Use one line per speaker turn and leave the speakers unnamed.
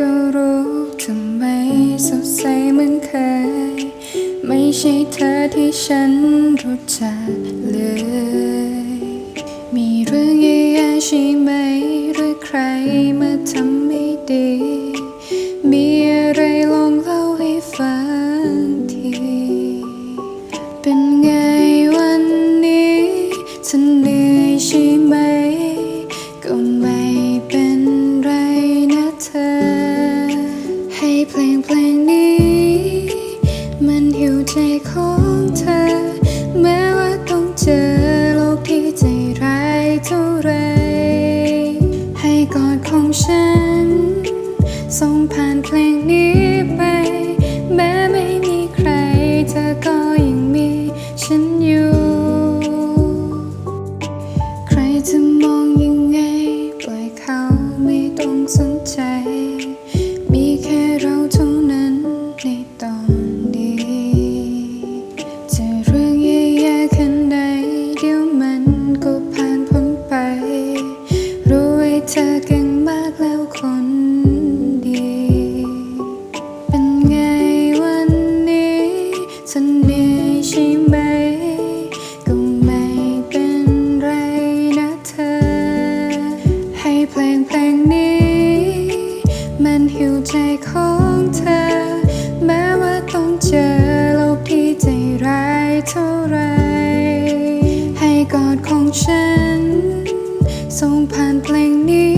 ก็รู้ทำไมสดใสเหมือนเคย ไม่ใช่เธอที่ฉันรู้จักเลย มีเรื่องแย่ๆใช่ไหมหรือใครมาทำไม่ดี ใจของเธอ แม้ว่าต้องเจอโลกที่ใจร้ายเท่าไร ให้กอดของฉันส่งผ่านเพลงนี้ไป เหนื่อยใช่ไหม ก็ไม่เป็นไรนะเธอ ให้เพลงเพลงนี้ มันหิวใจของเธอ แม้ว่าต้องเจอโลกที่ใจร้ายเท่าไร ให้กอดของฉัน ส่งผ่านเพลงนี้